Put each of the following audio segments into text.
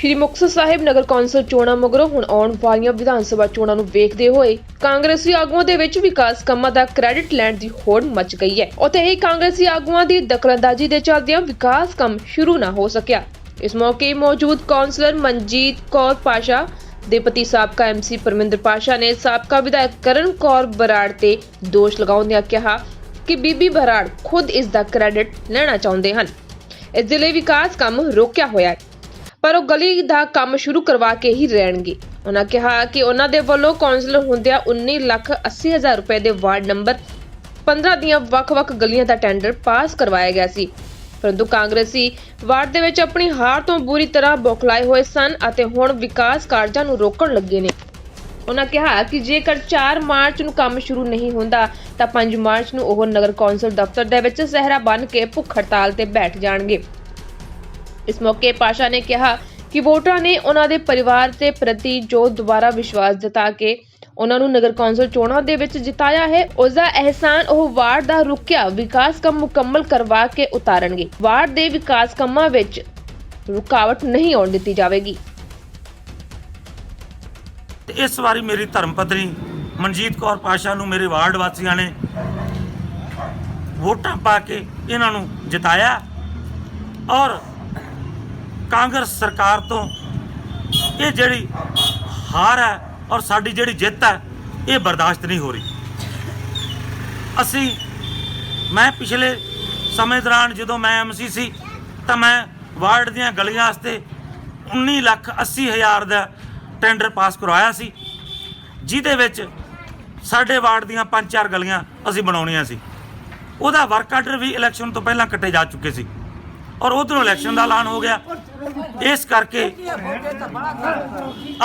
ਸ਼੍ਰੀ ਮੁਕਤਸਰ ਸਾਹਿਬ ਨਗਰ council ਚੋਣਾਂ ਮਗਰੋਂ ਹੁਣ ਆਉਣ ਵਾਲੀਆਂ ਵਿਧਾਨ ਸਭਾ ਚੋਣਾਂ ਨੂੰ ਵੇਖਦੇ ਹੋਏ ਕਾਂਗਰਸੀ ਆਗੂਆਂ ਦੇ ਵਿੱਚ ਵਿਕਾਸ ਕੰਮਾਂ ਦਾ ਕ੍ਰੈਡਿਟ ਲੈਣ ਦੀ ਹੋੜ ਮਚ ਗਈ ਹੈ। ਉੱਥੇ ਹੀ ਕਾਂਗਰਸੀ ਆਗੂਆਂ ਦੀ ਦਖਲਅੰਦਾਜ਼ੀ ਦੇ ਚੱਲਦਿਆਂ ਵਿਕਾਸ ਕੰਮ ਸ਼ੁਰੂ ਨਾ ਹੋ ਸਕਿਆ। ਇਸ ਮੌਕੇ ਮੌਜੂਦ ਕੌਂਸਲਰ ਮਨਜੀਤ ਕੌਰ ਪਾਸ਼ਾ ਦੇ ਪਤੀ ਸਾਬਕਾ ਐਮਸੀ ਪਰਮਿੰਦਰ ਪਾਸ਼ਾ ਨੇ ਸਾਬਕਾ ਵਿਧਾਇਕ ਕਰਨ ਕੌਰ ਬਰਾੜ ਤੇ ਦੋਸ਼ ਲਗਾਉਂਦਿਆਂ ਕਿਹਾ ਕਿ ਬੀਬੀ ਬਰਾੜ ਖੁਦ ਇਸ ਦਾ ਕ੍ਰੈਡਿਟ ਲੈਣਾ ਚਾਹੁੰਦੇ ਹਨ। ਇਸ ਦੇ ਲਈ ਵਿਕਾਸ ਕੰਮ ਰੋਕਿਆ ਹੋਇਆ ਹੈ। ਪਰ ਉਹ ਗਲੀ ਦਾ ਕੰਮ ਸ਼ੁਰੂ ਕਰਵਾ ਕੇ ਹੀ ਰਹਿਣਗੇ। ਉਹਨਾਂ ਕਿਹਾ ਕਿ ਉਹਨਾਂ ਦੇ ਵੱਲੋਂ ਕੌਂਸਲਰ ਹੁੰਦਿਆਂ 19 ਲੱਖ 80 ਹਜ਼ਾਰ ਰੁਪਏ ਦੇ ਵਾਰਡ ਨੰਬਰ 15 ਦੀਆਂ ਵੱਖ-ਵੱਖ ਗਲੀਆਂ ਦਾ ਟੈਂਡਰ ਪਾਸ ਕਰਵਾਇਆ ਗਿਆ ਸੀ। ਪਰੰਤੂ ਕਾਂਗਰਸੀ ਵਾਰਡ ਦੇ ਵਿੱਚ ਆਪਣੀ ਹਾਰ ਤੋਂ ਬੁਰੀ ਤਰ੍ਹਾਂ ਬੌਖਲਾਏ ਹੋਏ ਸਨ ਅਤੇ ਹੁਣ ਵਿਕਾਸ ਕਾਰਜਾਂ ਨੂੰ ਰੋਕਣ ਲੱਗੇ ਨੇ। ਉਹਨਾਂ ਕਿਹਾ ਕਿ ਜੇਕਰ 4 ਮਾਰਚ ਨੂੰ ਕੰਮ ਸ਼ੁਰੂ ਨਹੀਂ ਹੁੰਦਾ, ਤਾਂ 5 ਮਾਰਚ ਨੂੰ ਉਹ ਨਗਰ ਕੌਂਸਲ ਦਫ਼ਤਰ ਦੇ ਵਿੱਚ ਸਹਿਰਾ ਬੰਨ ਕੇ ਭੁੱਖ ਹੜਤਾਲ ਤੇ ਬੈਠ ਜਾਣਗੇ। ਇਸ ਮੌਕੇ ਪਾਸ਼ਾ ਨੇ ਕਿਹਾ ਕਿ ਵੋਟਰਾਂ ਨੇ ਉਹਨਾਂ ਦੇ ਪਰਿਵਾਰ ਤੇ ਪ੍ਰਤੀ ਜੋ ਦੁਬਾਰਾ ਵਿਸ਼ਵਾਸ ਜਤਾ ਕੇ ਉਹਨਾਂ ਨੂੰ ਨਗਰ ਕੌਂਸਲ ਚੋਣਾਂ ਦੇ ਵਿੱਚ ਜਿਤਾਇਆ ਹੈ, ਉਸ ਦਾ ਅਹਿਸਾਨ ਉਹ ਵਾਰਡ ਦਾ ਰੁਕਿਆ ਵਿਕਾਸ ਕੰਮ ਮੁਕੰਮਲ ਕਰਵਾ ਕੇ ਉਤਾਰਨਗੇ। ਵਾਰਡ ਦੇ ਵਿਕਾਸ ਕੰਮਾਂ ਵਿੱਚ ਰੁਕਾਵਟ ਨਹੀਂ ਆਉਣ ਦਿੱਤੀ ਜਾਵੇਗੀ। ਤੇ ਇਸ ਵਾਰੀ ਮੇਰੀ ਧਰਮ ਪਤਨੀ ਮਨਜੀਤ ਕੌਰ ਪਾਸ਼ਾ ਨੂੰ ਮੇਰੇ ਵਾਰਡ ਵਾਸੀਆਂ ਨੇ ਵੋਟਾਂ ਪਾ ਕੇ ਇਹਨਾਂ ਨੂੰ ਜਿਤਾਇਆ ਔਰ ਕਾਂਗਰਸ ਸਰਕਾਰ ਤੋਂ ਇਹ ਜਿਹੜੀ ਹਾਰ ਹੈ ਔਰ ਸਾਡੀ ਜਿਹੜੀ ਜਿੱਤ ਹੈ, ਇਹ ਬਰਦਾਸ਼ਤ ਨਹੀਂ ਹੋ ਰਹੀ। ਅਸੀਂ ਮੈਂ ਪਿਛਲੇ ਸਮੇਂ ਦੌਰਾਨ ਜਦੋਂ ਮੈਂ ਐਮਸੀ ਸੀ ਤਾਂ ਮੈਂ ਵਾਰਡ ਦੀਆਂ ਗਲੀਆਂ ਵਾਸਤੇ 19 ਲੱਖ 80 ਹਜ਼ਾਰ ਦਾ ਟੈਂਡਰ ਪਾਸ ਕਰਵਾਇਆ ਸੀ, ਜਿਹਦੇ ਵਿੱਚ ਸਾਡੇ ਵਾਰਡ ਦੀਆਂ ਪੰਜ ਚਾਰ ਗਲੀਆਂ ਅਸੀਂ ਬਣਾਉਣੀਆਂ ਸੀ। ਉਹਦਾ ਵਰਕ ਆਰਡਰ ਵੀ ਇਲੈਕਸ਼ਨ ਤੋਂ ਪਹਿਲਾਂ ਕੱਟੇ ਜਾ ਚੁੱਕੇ ਸੀ। ਔਰ ਉਧਰੋਂ ਇਲੈਕਸ਼ਨ ਦਾ ਐਲਾਨ ਹੋ ਗਿਆ। ਇਸ ਕਰਕੇ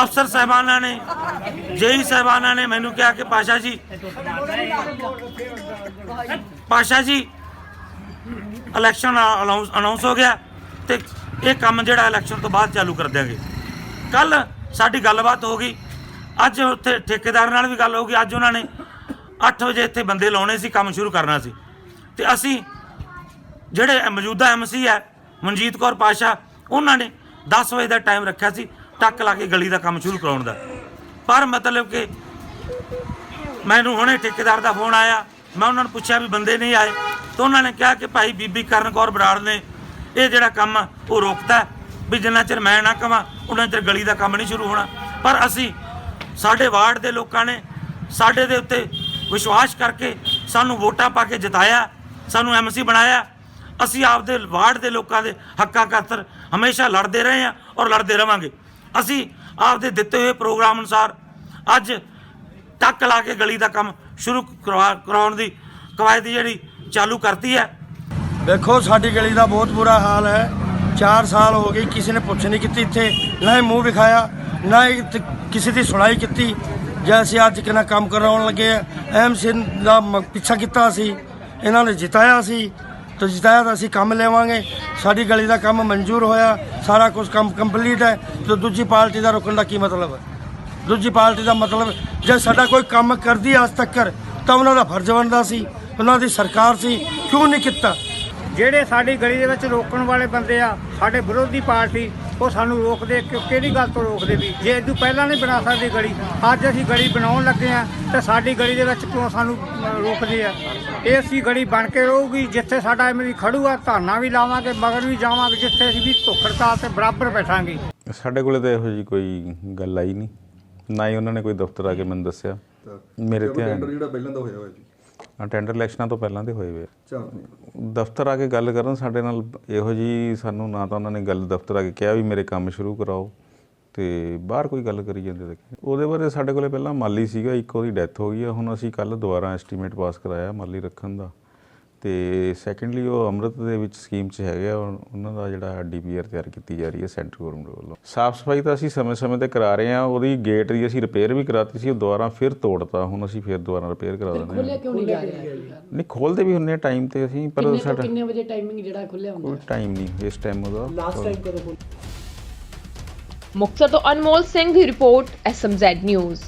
ਅਫਸਰ ਸਾਹਿਬਾਨਾਂ ਨੇ, ਜੇਈ ਸਾਹਿਬਾਨਾਂ ਨੇ ਮੈਨੂੰ ਕਿਹਾ ਕਿ ਪਾਸ਼ਾ ਜੀ ਪਾਸ਼ਾ ਜੀ ਇਲੈਕਸ਼ਨ ਅਨਾਉਂਸ ਹੋ ਗਿਆ ਤੇ ਇਹ ਕੰਮ ਜਿਹੜਾ ਇਲੈਕਸ਼ਨ ਤੋਂ ਬਾਅਦ ਚਾਲੂ ਕਰ ਦਿਆਂਗੇ। ਕੱਲ ਸਾਡੀ ਗੱਲਬਾਤ ਹੋ ਗਈ। ਅੱਜ ਉੱਥੇ ਠੇਕੇਦਾਰ ਨਾਲ ਵੀ ਗੱਲ ਹੋ ਗਈ। ਅੱਜ ਉਹਨਾਂ ਨੇ 8 ਵਜੇ ਇੱਥੇ ਬੰਦੇ ਲਾਉਣੇ ਸੀ, ਕੰਮ ਸ਼ੁਰੂ ਕਰਨਾ ਸੀ। ਤੇ ਅਸੀਂ ਜਿਹੜੇ ਮੌਜੂਦਾ ਐਮਸੀ ਹੈ ਮਨਜੀਤ ਕੌਰ ਪਾਸ਼ਾ, ਉਹਨਾਂ ਨੇ 10 ਵਜੇ ਦਾ ਟਾਈਮ ਰੱਖਿਆ ਸੀ, ਟੱਕ ਲਾ ਕੇ ਗਲੀ ਦਾ ਕੰਮ ਸ਼ੁਰੂ ਕਰਾਉਣ ਦਾ। ਪਰ ਮਤਲਬ ਕਿ ਮੈਨੂੰ ਹੁਣੇ ਠੇਕੇਦਾਰ ਦਾ ਫੋਨ ਆਇਆ, ਮੈਂ ਉਹਨਾਂ ਨੂੰ ਪੁੱਛਿਆ ਵੀ ਬੰਦੇ ਨਹੀਂ ਆਏ, ਤਾਂ ਉਹਨਾਂ ਨੇ ਕਿਹਾ ਕਿ ਭਾਈ ਬੀਬੀ ਕਰਨ ਕੌਰ ਬਰਾੜ ਨੇ ਇਹ ਜਿਹੜਾ ਕੰਮ ਉਹ ਰੋਕਤਾ ਵੀ ਜਿੰਨਾ ਚਿਰ ਮੈਂ ਨਾ ਕਵਾਂ ਉਹਨਾਂ ਚਿਰ ਗਲੀ ਦਾ ਕੰਮ ਨਹੀਂ ਸ਼ੁਰੂ ਹੋਣਾ। ਪਰ ਅਸੀਂ ਸਾਡੇ ਵਾਰਡ ਦੇ ਲੋਕਾਂ ਨੇ ਸਾਡੇ ਦੇ ਉੱਤੇ ਵਿਸ਼ਵਾਸ ਕਰਕੇ ਸਾਨੂੰ ਵੋਟਾਂ ਪਾ ਕੇ ਜਿਤਾਇਆ, ਸਾਨੂੰ ਐਮਸੀ ਬਣਾਇਆ ਅਸੀਂ ਆਪਦੇ ਵਾਰਡ ਦੇ ਲੋਕਾਂ ਦੇ ਹੱਕਾਂ ਖਾਤਰ ਹਮੇਸ਼ਾ ਲੜਦੇ ਰਹੇ ਹਾਂ ਔਰ ਲੜਦੇ ਰਵਾਂਗੇ। ਅਸੀਂ ਆਪਦੇ ਦਿੱਤੇ ਹੋਏ ਪ੍ਰੋਗਰਾਮ ਅਨੁਸਾਰ ਅੱਜ ਟੱਕ ਲਾ ਕੇ ਗਲੀ ਦਾ ਕੰਮ ਸ਼ੁਰੂ ਕਰਵਾ ਕਰਾਉਣ ਦੀ ਕਵਾਇਦ ਜਿਹੜੀ ਚਾਲੂ ਕਰਤੀ ਹੈ। ਦੇਖੋ, ਸਾਡੀ ਗਲੀ ਦਾ ਬਹੁਤ ਬੁਰਾ ਹਾਲ ਹੈ। 4 ਸਾਲ ਹੋ ਗਏ, ਕਿਸੇ ਨੇ ਪੁੱਛ ਨਹੀਂ ਕੀਤੀ ਇੱਥੇ, ਨਾ ਹੀ ਮੂੰਹ ਵਿਖਾਇਆ, ਨਾ ਹੀ ਇੱਥੇ ਕਿਸੇ ਦੀ ਸੁਣਾਈ ਕੀਤੀ। ਜੈਸੇ ਅੱਜ ਕਿਨਾ ਕੰਮ ਕਰਾਉਣ ਲੱਗੇ ਆ, ਐਮ ਸਿੰਘ ਦਾ ਮ- ਪਿੱਛਾ ਕੀਤਾ ਸੀ, ਇਹਨਾਂ ਨੇ ਜਿਤਾਇਆ ਸੀ। ਤੇ ਜਿਤਾਇਆ ਅਸੀਂ ਕੰਮ ਲੈਵਾਂਗੇ, ਸਾਡੀ ਗਲੀ ਦਾ ਕੰਮ ਮਨਜ਼ੂਰ ਹੋਇਆ, ਸਾਰਾ ਕੁਝ ਕੰਮ ਕੰਪਲੀਟ ਹੈ, ਤੇ ਦੂਜੀ ਪਾਰਟੀ ਦਾ ਰੁਕਣ ਦਾ ਕੀ ਮਤਲਬ? ਹੈ ਦੂਜੀ ਪਾਰਟੀ ਦਾ ਮਤਲਬ, ਜੇ ਸਾਡਾ ਕੋਈ ਕੰਮ ਕਰਦੀ ਅੱਜ ਤੱਕ, ਤਾਂ ਉਹਨਾਂ ਦਾ ਫਰਜ਼ ਬਣਦਾ ਸੀ, ਉਹਨਾਂ ਦੀ ਸਰਕਾਰ ਸੀ, ਕਿਉਂ ਨਹੀਂ ਕੀਤਾ? ਜਿਹੜੇ ਸਾਡੀ ਗਲੀ ਦੇ ਵਿੱਚ ਰੋਕਣ ਵਾਲੇ ਬੰਦੇ ਆ, ਸਾਡੇ ਵਿਰੋਧੀ ਪਾਰਟੀ ਉਹ ਸਾਨੂੰ ਰੋਕਦੇ ਕਿ ਕਿਹੜੀ ਗੱਲ ਤੋਂ ਰੋਕਦੇ ਵੀ? ਜੇ ਇਦੋਂ ਪਹਿਲਾਂ ਨਹੀਂ ਬਣਾ ਸਕਦੇ ਗਲੀ ਅੱਜ ਅਸੀਂ ਗਲੀ ਬਣਾਉਣ ਲੱਗੇ ਆ ਤੇ ਸਾਡੀ ਗਲੀ ਦੇ ਵਿੱਚ ਕਿਉਂ ਸਾਨੂੰ ਰੋਕਦੇ ਆ? ਇਹ ਅਸੀਂ ਗਲੀ ਬਣ ਕੇ ਰਹੂਗੀ ਜਿੱਥੇ ਸਾਡਾ ਐਮਰੀ ਖੜੂਗਾ ਧਰਨਾ ਵੀ ਲਾਵਾਂਗੇ ਮਗਰ ਵੀ ਜਾਵਾਂਗੇ ਜਿੱਥੇ ਅਸੀਂ ਵੀ ਧੁੱਖ ਹੜਤਾਲ ਤੇ ਬਰਾਬਰ ਬੈਠਾਂਗੇ। ਸਾਡੇ ਕੋਲੇ ਤਾਂ ਇਹੋ ਜੀ ਕੋਈ ਗੱਲ ਆਈ ਨਹੀਂ। ਨਾ ਹੀ ਉਹਨਾਂ ਨੇ ਕੋਈ ਦਫ਼ਤਰ ਆ ਕੇ ਮੈਨੂੰ ਦੱਸਿਆ। ਮੇਰੇ ਧਿਆਨ ਟੈਂਡਰ ਜਿਹੜਾ ਪਹਿਲਾਂ ਦਾ ਹੋਇਆ ਹੋਇਆ ਜੀ ਆ ਟੈਂਡਰ ਇਲੈਕਸ਼ਨਾਂ ਤੋਂ ਪਹਿਲਾਂ ਦੇ ਹੋਏ ਵੇ ਮਹੀਨੇ ਦਫ਼ਤਰ ਆ ਕੇ ਗੱਲ ਕਰਨ ਸਾਡੇ ਨਾਲ ਇਹੋ ਜੀ ਸਾਨੂੰ ਨਾ ਤਾਂ ਉਹਨਾਂ ਨੇ ਗੱਲ ਦਫ਼ਤਰ ਆ ਕੇ ਕਿਹਾ ਵੀ ਮੇਰੇ ਕੰਮ ਸ਼ੁਰੂ ਕਰਾਓ ਤੇ ਬਾਹਰ ਕੋਈ ਗੱਲ ਕਰੀ ਜਾਂਦੇ ਤੇ ਉਹਦੇ ਬਾਰੇ ਸਾਡੇ ਕੋਲੇ ਪਹਿਲਾਂ ਮਾਲੀ ਸੀਗਾ ਇੱਕ ਉਹਦੀ ਡੈਥ ਹੋ ਗਈ ਆ ਹੁਣ ਅਸੀਂ ਕੱਲ ਦੁਬਾਰਾ ਐਸਟੀਮੇਟ ਪਾਸ ਕਰਾਇਆ ਮਾਲੀ ਰੱਖਣ ਦਾ। ਤੇ ਸੈਕੰਡਲੀ ਉਹ ਅੰਮ੍ਰਿਤ ਦੇ ਵਿੱਚ ਸਕੀਮ 'ਚ ਹੈਗੇ ਆ ਉਹ- ਉਹਨਾਂ ਦਾ ਜਿਹੜਾ ਡੀਪੀਆਰ ਤਿਆਰ ਕੀਤੀ ਜਾ ਰਹੀ ਹੈ ਸੈਂਟਰ ਗਵਰਨਮੈਂਟ ਵੱਲੋਂ। ਸਾਫ਼ ਸਫ਼ਾਈ ਤਾਂ ਅਸੀਂ ਸਮੇਂ-ਸਮੇਂ ਤੇ ਕਰਾ ਰਹੇ ਹਾਂ ਉਹਦੀ ਗੇਟ ਦੀ ਅਸੀਂ ਰਿਪੇਅਰ ਵੀ ਕਰਾਤੀ ਸੀ ਉਹ ਦੁਬਾਰਾ ਫਿਰ ਤੋੜਤਾ ਹੁਣ ਅਸੀਂ ਫਿਰ ਦੁਬਾਰਾ ਰਿਪੇਅਰ ਕਰਾ ਦਿੰਦੇ ਹਾਂ। ਖੁੱਲਿਆ ਕਿਉਂ ਨਹੀਂ ਜਾ ਰਿਹਾ? ਨਹੀਂ? ਖੋਲਦੇ ਵੀ ਹੁੰਨੇ ਟਾਈਮ ਤੇ ਅਸੀਂ ਪਰ ਸਾਡਾ ਕਿੰਨੇ ਵਜੇ ਟਾਈਮਿੰਗ ਜਿਹੜਾ ਖੁੱਲਿਆ ਹੁੰਦਾ ਕੋਈ ਟਾਈਮ ਨਹੀਂ ਇਸ ਟਾਈਮ ਉਹਦਾ ਲਾਸਟ ਟਾਈਮ ਕਦੋਂ ਖੁੱਲਿਆ ਮੁਕਤਸਰ ਤੋਂ ਅਨਮੋਲ ਸਿੰਘ ਦੀ ਰਿਪੋਰਟ ਐਸਐਮਜ਼ੈਡ ਨਿਊਜ਼